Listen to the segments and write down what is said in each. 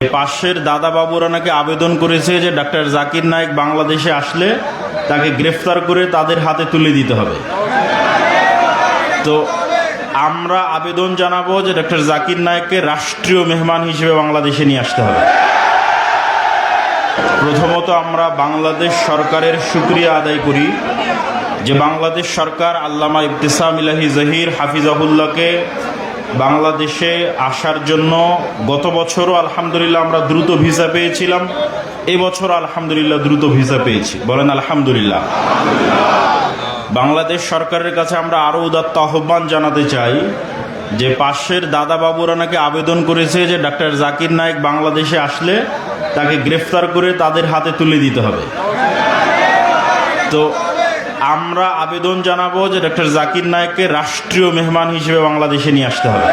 পাশের দাদা বাবুরা নাকি আবেদন করেছে যে ডাক্তার জাকির নায়েক বাংলাদেশে আসলে তাকে গ্রেফতার করে তাদের হাতে তুলে দিতে হবে। তো আমরা আবেদন জানাব যে ডক্টর জাকির নায়েককে রাষ্ট্রীয় মেহমান হিসেবে বাংলাদেশে নিয়ে আসতে হবে। প্রথমত আমরা বাংলাদেশ সরকারের সুক্রিয়া আদায় করি যে বাংলাদেশ সরকার আল্লামা ইবতিসাম ইলাহি জহির হাফিজ হাফিজাহুল্লাহকে বাংলাদেশে আসার জন্য গত বছরও আলহামদুলিল্লাহ আমরা দ্রুত ভিসা পেয়েছিলাম। এবছর আলহামদুলিল্লাহ দ্রুত ভিসা পেয়েছি। বলেন আলহামদুলিল্লাহ। বাংলাদেশ সরকারের কাছে আমরা আরও উদাত্ত আহ্বান জানাতে চাই যে পাশের দাদা বাবুরা নাকি আবেদন করেছে যে ডাক্তার জাকির নায়েক বাংলাদেশে আসলে তাকে গ্রেফতার করে তাদের হাতে তুলে দিতে হবে। তো আমরা আবেদন জানাব যে ডক্টর জাকির নায়েককে রাষ্ট্রীয় মেহমান হিসেবে বাংলাদেশে নিয়ে আসতে হবে।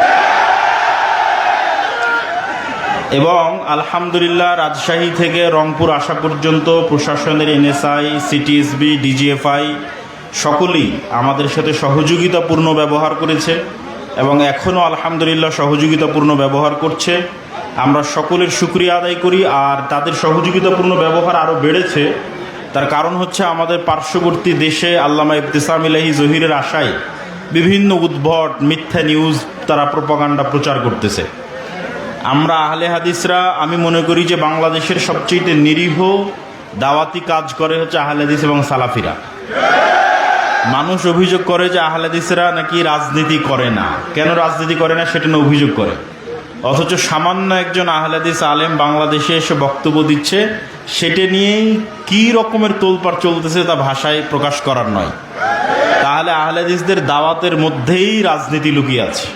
এবং আলহামদুলিল্লাহ রাজশাহী থেকে রংপুর আসা পর্যন্ত প্রশাসনের এনএসআই, সিটিএসবি, ডিজিএফআই সকলেই আমাদের সাথে সহযোগিতাপূর্ণ ব্যবহার করেছে এবং এখনও আলহামদুলিল্লাহ সহযোগিতাপূর্ণ ব্যবহার করছে। আমরা সকলের সুক্রিয়া আদায় করি আর তাদের সহযোগিতাপূর্ণ ব্যবহার আরও বেড়েছে। তার কারণ হচ্ছে আমাদের পার্শ্ববর্তী দেশে আল্লামা ইবতিসাম ইলাহি জহিরের আশায় বিভিন্ন উদ্ভট মিথ্যা নিউজ তারা প্রপাগান্ডা প্রচার করতেছে। আমরা আহলে হাদিসরা, আমি মনে করি যে বাংলাদেশের সবচেয়ে নিরীহ, দাওয়াতি কাজ করে হচ্ছে আহলে হাদিস এবং সালাফিরা। মানুষ অভিযোগ করে যে আহলে হাদিসরা নাকি রাজনীতি করে না। কেন রাজনীতি করে না? সেটা অভিযোগ করে। অথচ সামান্য একজন আহলাদিস আলেম বাংলাদেশে এসে বক্তব্য দিচ্ছে সেটা নিয়েই কি রকমের তোলপাড় চলতেছে তা ভাষায় প্রকাশ করার নয়। তাহলে আহলাদিসদের দাওয়াতের মধ্যেই রাজনীতি লুকিয়ে আছে।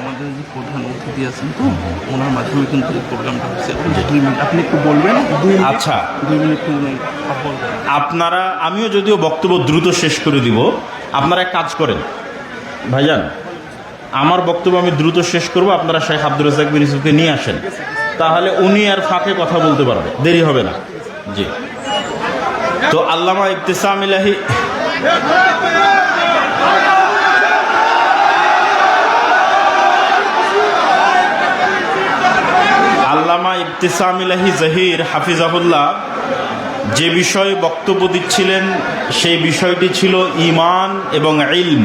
আমাদের যে প্রধান অতিথি আছেন তো ওনার মাধ্যমে কিন্তু এই প্রোগ্রামটা হচ্ছে। দুই মিনিট আপনি একটু বলবেন আচ্ছা। দুই মিনিট আপনারা আমিও যদিও বক্তব্য দ্রুত শেষ করে দিব আপনারা এক কাজ করেন। ভাইজান আমার বক্তব্য আমি দ্রুত শেষ করব। আপনারা শেখ আব্দুল রাজাক বিন ইউসুফকে নিয়ে আসেন। তাহলে উনি আর ফাঁকে কথা বলতে পারবে। দেরি হবে না। জি। তো আল্লামা ইবতিসাম ইলাহি আল্লামা ইবতিসাম ইলাহি জহির হাফিজাহুল্লাহ যে বিষয়ে বক্তব্য দিচ্ছিলেন, সেই বিষয়টি ছিল ইমান এবং ইলম।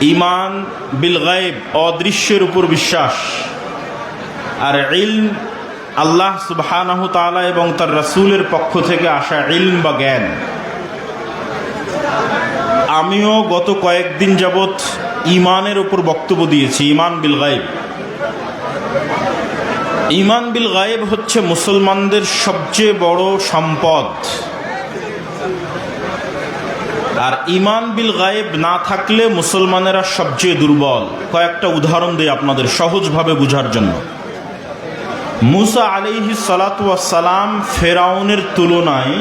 ইমান বিল গায়েব, অদৃশ্যের উপর বিশ্বাস। আর ইলম আল্লাহ তাআলা এবং তার রাসূলের পক্ষ থেকে আসা ইলম বা জ্ঞান। আমিও গত কয়েকদিন যাবৎ ইমানের উপর বক্তব্য দিয়েছি, ইমান বিল গায়েব। ইমান বিল গায়েব হচ্ছে মুসলমানদের সবচেয়ে বড় সম্পদ। আর ইমান বিল গায়েব না থাকলে মুসলমানেরা সবচেয়ে দুর্বল। কয়েকটা উদাহরণ দিই আপনাদের সহজভাবে বুঝার জন্য। মুসা আলিহি সালাম ফেরাউনের তুলনায়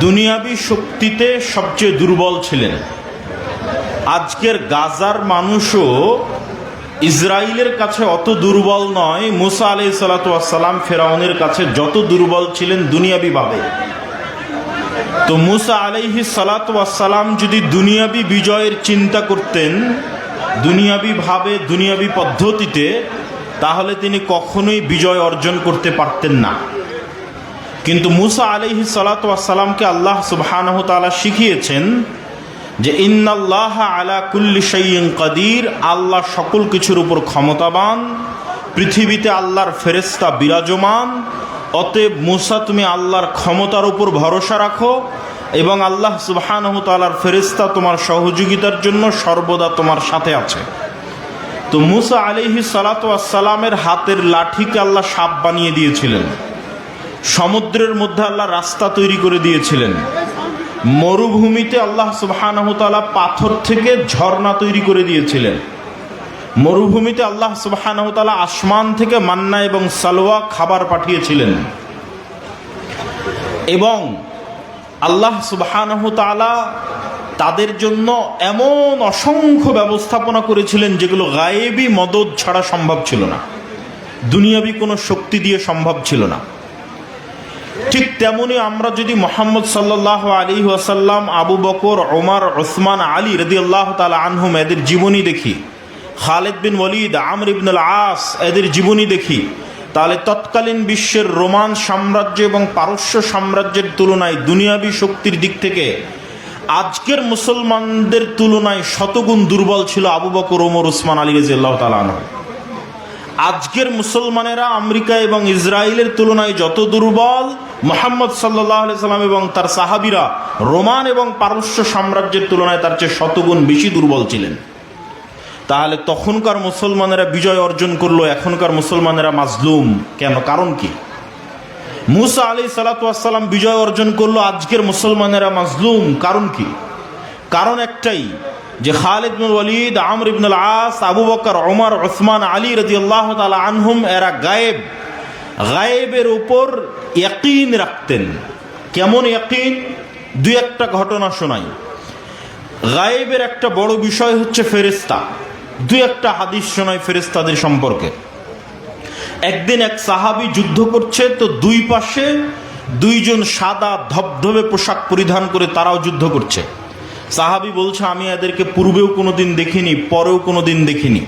দুনিয়াবি শক্তিতে সবচেয়ে দুর্বল ছিলেন। আজকের গাজার মানুষও ইসরায়েলের কাছে অত দুর্বল নয়, মুসা আলি সালাতাম ফেরাউনের কাছে যত দুর্বল ছিলেন দুনিয়াবিভাবে তো মুসা আলাইহি সালাতাম যদি দুনিয়াবি বিজয়ের চিন্তা করতেন, দুনিয়াবি ভাবে, দুনিয়াবি পদ্ধতিতে, তাহলে তিনি কখনোই বিজয় অর্জন করতে পারতেন না। কিন্তু মুসা আলাইহি সালাতামকে আল্লাহ তাআলা শিখিয়েছেন যে ইন্নাল্লাহ আলা কুল্লি শাইইন কাদির, আল্লাহ সকল কিছুর উপর ক্ষমতাবান, পৃথিবীতে আল্লাহর ফেরেস্তা বিরাজমান, অতএব মুসা তুমি আল্লাহর ক্ষমতার উপর ভরসা রাখো এবং আল্লাহ সুবহানাহু তাআলার ফেরেস্তা তোমার সহযোগিতার জন্য সর্বদা তোমার সাথে আছে। তো মুসা আলিহি সালাতামের হাতের লাঠিকে আল্লাহ সাপ বানিয়ে দিয়েছিলেন। সমুদ্রের মধ্যে আল্লাহ রাস্তা তৈরি করে দিয়েছিলেন। মরুভূমিতে আল্লাহ সুবাহানহতালা পাথর থেকে ঝর্ণা তৈরি করে দিয়েছিলেন। মরুভূমিতে আল্লাহ সুবাহানহতালা আসমান থেকে মান্না এবং সালোয়া খাবার পাঠিয়েছিলেন। এবং আল্লাহ সুবাহানহতালা তাদের জন্য এমন অসংখ্য ব্যবস্থাপনা করেছিলেন যেগুলো গায়েবী মদত ছাড়া সম্ভব ছিল না। দুনিয়াবি কোনো শক্তি দিয়ে সম্ভব ছিল না। ঠিক তেমনি আমরা যদি মোহাম্মদ সাল্লাহ আলী ওয়াসাল্লাম, আবু বকর, ওমর, ওসমান, আলী রদি আল্লাহ তালা আনহুম এদের জীবনী দেখি, খালেদ বিন ওয়ালিদ, আমর ইবনুল আস এদের জীবনী দেখি তাহলে তৎকালীন বিশ্বের রোমান সাম্রাজ্য এবং পারস্য সাম্রাজ্যের তুলনায় দুনিয়াবি শক্তির দিক থেকে আজকের মুসলমানদের তুলনায় শতগুণ দুর্বল ছিল আবু বকর, ওমর, উসমান, আলী রাজিয়াল্লাহু তাআলা আনহু। আজকের মুসলমানেরা আমেরিকা এবং ইসরায়েলের তুলনায় যত দুর্বল মোহাম্মদ সাল্লাহ সাল্লাম এবং তার সাহাবিরা রোমান এবং পারস্য সাম্রাজ্যের তুলনায় তার চেয়ে শতগুণ বেশি দুর্বল ছিলেন। তাহলে তখনকার মুসলমানেরা বিজয় অর্জন করল, এখনকার মুসলমানেরা মাজলুম। কেন? কারণ কি? মুসা আলী সালাতাম বিজয় অর্জন করল, আজকের মুসলমানেরা মাজলুম। কারণ কি? কারণ একটাই, যে খালিদ বিন ওয়ালিদ, আমর ইবনুল আস, আবু বকর ওমর ওসমান আলী রাজি আল্লাহ তালা আনহুম, এরা গায়েব। গায়েবের উপর ইয়াকিন রাখতেন। কেমন ইয়াকিন? দুই একটা ঘটনা শোনাই। গায়েবের একটা বড় বিষয় হচ্ছে ফেরেস্তা দুই একটা হাদিস শোনায় ফেরেস্তাদের সম্পর্কে। একদিন এক সাহাবি যুদ্ধ করছে, তো দুই পাশে দুইজন সাদা ধবধবে পোশাক পরিধান করে তারাও যুদ্ধ করছে। সাহাবি বলছে, আমি এদেরকে পূর্বেও কোনোদিন দেখিনি, পরেও কোনো দিন দেখিনি।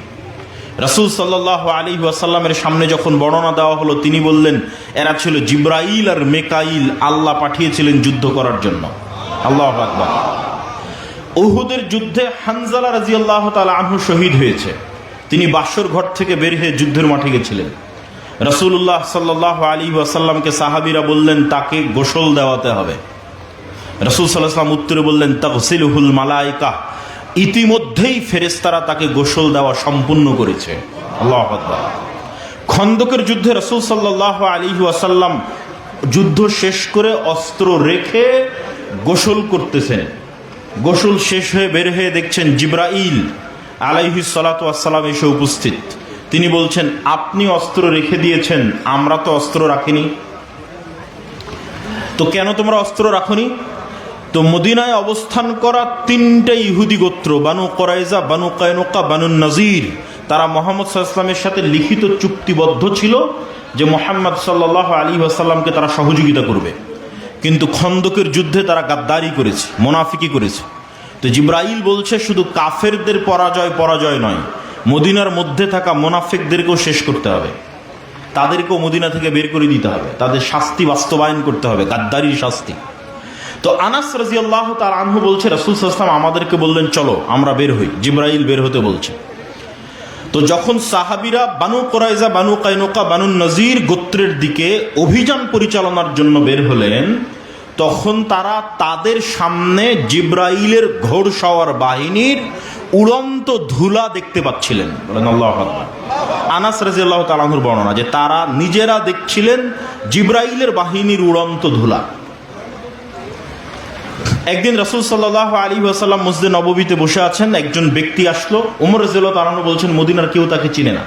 রাসুল সাল্লাহ আলী ওয়াসাল্লামের সামনে যখন বর্ণনা দেওয়া হলো, তিনি বললেন, এরা ছিল জিব্রাইল আর মেকাইল, আল্লাহ পাঠিয়েছিলেন যুদ্ধ করার জন্য। আল্লাহ আকবর। উহুদের যুদ্ধে হানজালা রাজি আল্লাহ তালা শহীদ হয়েছে। তিনি বাসর ঘর থেকে বের হয়ে যুদ্ধের মাঠে গেছিলেন। রসুল্লাহ সাল্লাহ আলী ওয়াসাল্লামকে সাহাবিরা বললেন, তাকে গোসল দেওয়াতে হবে। রসুল সাল্লাহাম উত্তরে বললেন তফসিলহুল মালাইকা ইতিমধ্যেই ফেরেস্তারা তাকে গোসল দেওয়া সম্পূর্ণ করেছে। আল্লাহ খন্দকের যুদ্ধে রসুল সাল্লাহ আলী ওয়াসাল্লাম যুদ্ধ শেষ করে অস্ত্র রেখে গোসল করতেছেন। গোসল শেষ হয়ে বের হয়ে দেখছেন জিব্রাইল আলাইহি সালাতাম এসে উপস্থিত। তিনি বলছেন, আপনি অস্ত্র রেখে দিয়েছেন, আমরা তো অস্ত্র রাখিনি। তো কেন তোমরা অস্ত্র রাখনি? তো মদিনায় অবস্থান করা তিনটে ইহুদি গোত্র, বানু করাইজা বানু কায়নকা, বানু নজির, তারা মোহাম্মদ সাল্লামের সাথে লিখিত চুক্তিবদ্ধ ছিল যে মোহাম্মদ সাল্লাহ আলী আসাল্লামকে তারা সহযোগিতা করবে। কিন্তু খন্দকের যুদ্ধে তারা গাদ্দারি করেছে, মোনাফিকি করেছে। তো জিব্রাইল বলছে, শুধু কাফেরদের পরাজয় পরাজয় নয়, মদিনার মধ্যে থাকা মোনাফিকদেরকেও শেষ করতে হবে। তাদেরকেও মদিনা থেকে বের করে দিতে হবে। তাদের শাস্তি বাস্তবায়ন করতে হবে, গাদ্দারির শাস্তি। তো আনাস রাজি আল্লাহ তার আনহু বলছে, রাসুল সাল্লাম আমাদেরকে বললেন, চলো, আমরা বের হই। জিব্রাইল বের হতে বলছে। তো যখন সাহাবিরা Banu Qurayza Banu Qaynuqa, Banu Nadir গোত্রের দিকে অভিযান পরিচালনার জন্য বের হলেন তখন তারা তাদের সামনে জিব্রাইলের ঘোড় সওয়ার বাহিনীর উড়ন্ত ধুলা দেখতে পাচ্ছিলেন। আনাস রাজিয়াল্লাহ তালাহুর বর্ণনা যে তারা নিজেরা দেখছিলেন জিব্রাইলের বাহিনীর উড়ন্ত ধুলা। একদিন রসুল সাল্লাহ আলী আসাল্লাম মসজিদে নববীতে বসে আছেন, একজন ব্যক্তি আসলো। ওমর রাজিয়াল্লাহ তালাহু বলছেন, মদিনার কেউ তাকে চিনে না।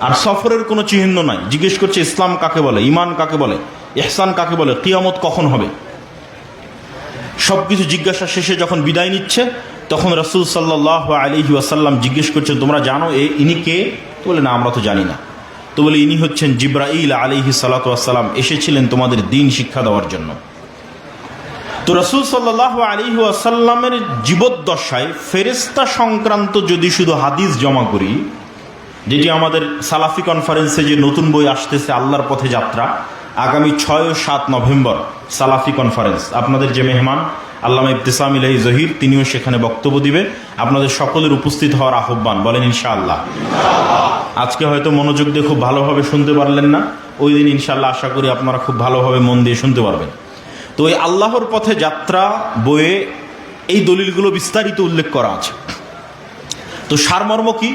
আর সফরের কোনো চিহ্ন নাই। জিজ্ঞেস করছে, ইসলাম কাকে বলে? ইমান কাকে বলে? এহসান কাকে বলে? কিয়ামত কখন হবে? সবকিছু জিজ্ঞাসা শেষে যখন বিদায় নিচ্ছে, তখন রসুল সাল্লাহ আলহি আসাল্লাম জিজ্ঞেস করছেন তোমরা জানো এ ইনি কে? তো বলে, না, আমরা তো জানি না। তো বলে, ইনি হচ্ছেন জিব্রাইল আলিহি সাল্লাতাম এসেছিলেন তোমাদের দিন শিক্ষা দেওয়ার জন্য। তো রসুল সাল্লাহ আলী আসাল্লামের জীবদ্দশায় ফেরেস্তা সংক্রান্ত যদি শুধু হাদিস জমা করি, যেটি আমাদের সালাফি কনফারেন্সে যে নতুন বই আসতেছে, আল্লাহর পথে যাত্রা আগামী ছয় ও সাত নভেম্বর সালাফি কনফারেন্স আপনাদের যে মেহমান, আল্লামা ইবতিসাম ইলাহি জহির, তিনিও সেখানে বক্তব্য দিবে। আপনাদের সকলের উপস্থিত হওয়ার আহ্বান, বলেন ইনশাআল্লাহ। আজকে হয়তো মনোযোগ দিয়ে খুব ভালোভাবে শুনতে পারলেন না। ওই দিন ইনশাআল্লাহ আশা করি আপনারা খুব ভালোভাবে মন দিয়ে শুনতে পারবেন। তো ওই আল্লাহর পথে যাত্রা বইয়ে এই দলিলগুলো বিস্তারিত উল্লেখ করা আছে। তো সারমর্ম কি?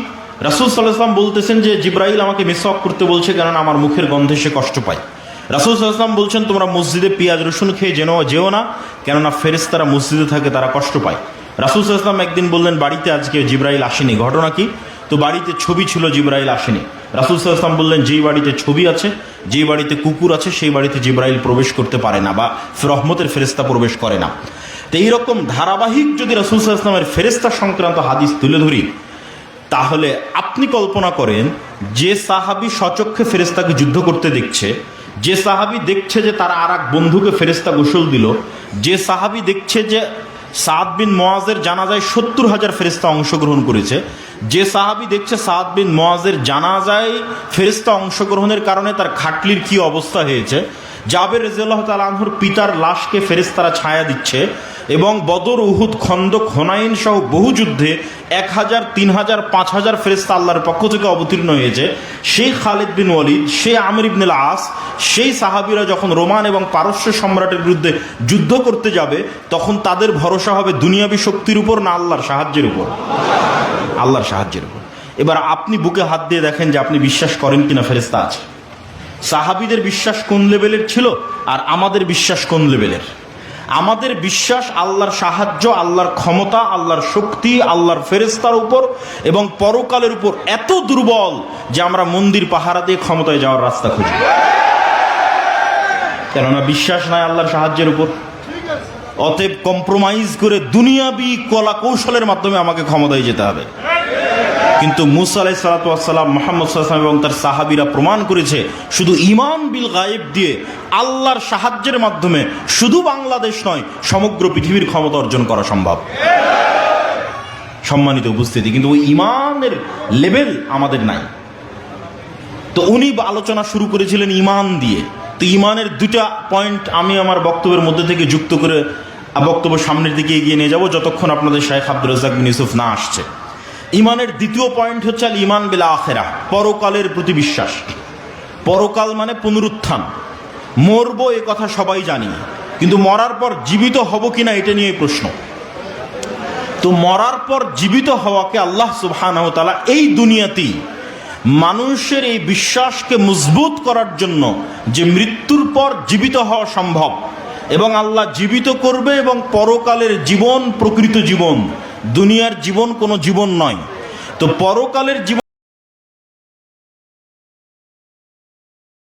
রাসুল সাল্লাহাম বলতেছেন যে জিব্রাইল আমাকে মেসওয়াক করতে বলছে কারণ আমার মুখের গন্ধে সে কষ্ট পায়। রাসুল সাল্লাহাম বলছেন, তোমরা মসজিদে পেঁয়াজ, রসুন খেয়ে যেন যেও না, কেননা ফেরেস তারা মসজিদে থাকে, তারা কষ্ট পায়। রাসুল সাল্লাহাম একদিন বললেন, বাড়িতে আজকে জিব্রাইল আসেনি, ঘটনা কি? তো বাড়িতে ছবি ছিল, জিব্রাইল আসেনি। রাসুল সাল্লাহাম বললেন, যেই বাড়িতে ছবি আছে, যেই বাড়িতে কুকুর আছে, সেই বাড়িতে জিব্রাইল প্রবেশ করতে পারে না বা রহমতের ফেরেস্তা প্রবেশ করে না। তো এইরকম ধারাবাহিক যদি রাসুল সাল্লাহামের ফেরেস্তা সংক্রান্ত হাদিস তুলে ধরি, তাহলে আপনি কল্পনা করেন, যে সাহাবি সচক্ষে ফেরেস্তাকে যুদ্ধ করতে দেখছে যে সাহাবি দেখছে যে তারা আর এক বন্ধুকে ফেরেস্তা গোসল দিল, যে সাহাবি দেখছে যে সাদ বিন মোয়াজের জানাজায় সত্তর হাজার ফেরিস্তা অংশগ্রহণ করেছে, যে সাহাবি দেখছে সাদ বিন মোয়াজের জানাজায় ফেরিস্তা অংশগ্রহণের কারণে তার খাটলির কি অবস্থা হয়েছে জাবের রেজাল্লাহ তালাহুর পিতার লাশকে ফেরিস্তারা ছায়া দিচ্ছে এবং বদর, উহুদ, খন্দক, হোনাইন সহ বহু যুদ্ধে এক হাজার তিন হাজার পাঁচ হাজার ফেরিস্তা আল্লাহর পক্ষ থেকে অবতীর্ণ হয়েছে। সেই খালিদ বিন ওয়ালিদ, সেই আমির ইবনুল আস সেই সাহাবিরা যখন রোমান এবং পারস্য সম্রাটের বিরুদ্ধে যুদ্ধ করতে যাবে, তখন তাদের ভরসা হবে দুনিয়াবী শক্তির উপর না আল্লাহর সাহায্যের উপর। আল্লাহর সাহায্যের উপর। এবার আপনি বুকে হাত দিয়ে দেখেন যে আপনি বিশ্বাস করেন কিনা ফেরেস্তা আছে। সাহাবিদের বিশ্বাস কোন লেভেলের ছিল আর আমাদের বিশ্বাস কোন লেভেলের? আমাদের বিশ্বাস আল্লাহর সাহায্য, আল্লাহর ক্ষমতা, আল্লাহর শক্তি, আল্লাহর ফেরেস্তার উপর এবং পরকালের উপর এত দুর্বল যে আমরা মন্দির পাহারা দিয়ে ক্ষমতায় যাওয়ার রাস্তা খুঁজি। কেননা বিশ্বাস নাই আল্লাহর সাহায্যের উপর। অতএব কম্প্রোমাইজ করে দুনিয়াবি কলা কৌশলের মাধ্যমে আমাকে ক্ষমতায় যেতে হবে। কিন্তু মুসা আলাই সালাতাম মোহাম্মদ সাল্লাম এবং তার সাহাবিরা প্রমাণ করেছে, শুধু ইমান বিল গায়েব দিয়ে আল্লাহর সাহায্যের মাধ্যমে শুধু বাংলাদেশ নয়, সমগ্র পৃথিবীর ক্ষমতা অর্জন করা সম্ভব। সম্মানিত উপস্থিতি, কিন্তু ওই ইমানের লেভেল আমাদের নাই। তো উনি আলোচনা শুরু করেছিলেন ইমান দিয়ে। তো ইমানের দুটা পয়েন্ট আমি আমার বক্তব্যের মধ্যে থেকে যুক্ত করে বক্তব্য সামনের দিকে এগিয়ে নিয়ে যাব, যতক্ষণ আপনাদের শাহেখ আব্দুল রাজাক বিন ইউসুফ না আসছে। ইমানের দ্বিতীয় পয়েন্ট হচ্ছে আল ইমান বেলা আখেরা, পরকালের প্রতি বিশ্বাস। পরকাল মানে পুনরুত্থান। মরবো এ কথা সবাই জানি, কিন্তু মরার পর জীবিত হব কিনা এটা নিয়ে প্রশ্ন। তো মরার পর জীবিত হওয়াকে আল্লাহ সুবহানাহু ওয়া এই দুনিয়াতেই মানুষের এই বিশ্বাসকে মজবুত করার জন্য যে মৃত্যুর পর জীবিত হওয়া সম্ভব, এবং আল্লাহ জীবিত করবে এবং পরকালের জীবন, প্রকৃত জীবন দুনিয়ার জীবন কোনো জীবন নয়। তো পরকালের জীবন